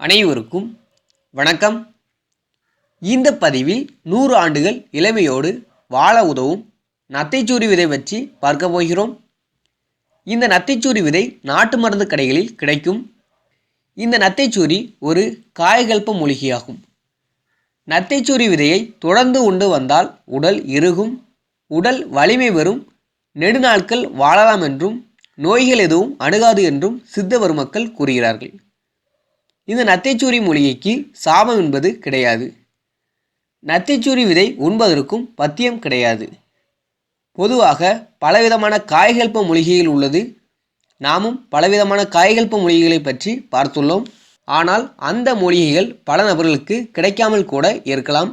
அனைவருக்கும் வணக்கம். இந்த பதிவில் நூறு ஆண்டுகள் இளமையோடு வாழ உதவும் நத்தைச்சூரி விதை பற்றி பார்க்க போகிறோம். இந்த நத்தைச்சூரி விதை நாட்டு மருந்து கடைகளில் கிடைக்கும். இந்த நத்தைச்சூரி ஒரு காயகல்ப மூலிகையாகும். நத்தைச்சூரி விதையை தொடர்ந்து உண்டு வந்தால் உடல் இறுகும். உடல் வலிமை வரும் நெடுநாட்கள் வாழலாம் என்றும் நோய்கள் எதுவும் அணுகாது என்றும் சித்த மக்கள் கூறுகிறார்கள். இந்த நத்தைச்சூரி மூலிகைக்கு சாபம் என்பது கிடையாது. நத்தைச்சூரி விதை உண்பதற்கும் பத்தியம் கிடையாது. பொதுவாக பலவிதமான காய்கல்ப மூலிகைகள் உள்ளது. நாமும் பலவிதமான காய்கல்ப மூலிகைகளை பற்றி பார்த்துள்ளோம். ஆனால் அந்த மூலிகைகள் பல நபர்களுக்கு கிடைக்காமல் கூட இருக்கலாம்.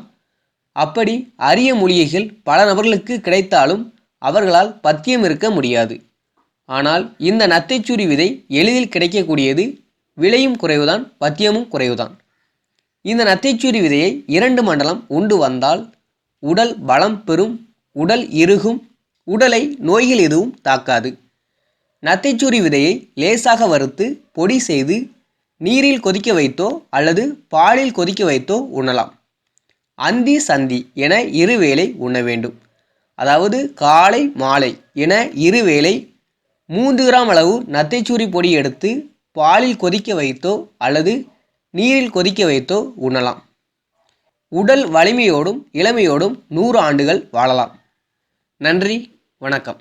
அப்படி அரிய மூலிகைகள் பல நபர்களுக்கு கிடைத்தாலும் அவர்களால் பத்தியம் இருக்க முடியாது. ஆனால் இந்த நத்தைச்சூரி விதை எளிதில் கிடைக்கக்கூடியது விலையும் குறைவுதான் பத்தியமும் குறைவுதான். இந்த நத்தைச்சூரி விதையை இரண்டு மண்டலம் உண்டு வந்தால் உடல் பலம் பெறும் உடல் இறுகும் உடலை நோய்கள் எதுவும் தாக்காது. நத்தைச்சூரி விதையை லேசாக வறுத்து பொடி செய்து நீரில் கொதிக்க வைத்தோ அல்லது பாலில் கொதிக்க வைத்தோ உண்ணலாம். அந்தி சந்தி என இருவேளை உண்ண வேண்டும். அதாவது காலை மாலை என இருவேளை மூன்று கிராம் அளவு நத்தைச்சூரி பொடி எடுத்து பாலில் கொதிக்க வைத்தோ அல்லது நீரில் கொதிக்க வைத்தோ உண்ணலாம். உடல் வலிமையோடும் இளமையோடும் நூறு ஆண்டுகள் வாழலாம். நன்றி வணக்கம்.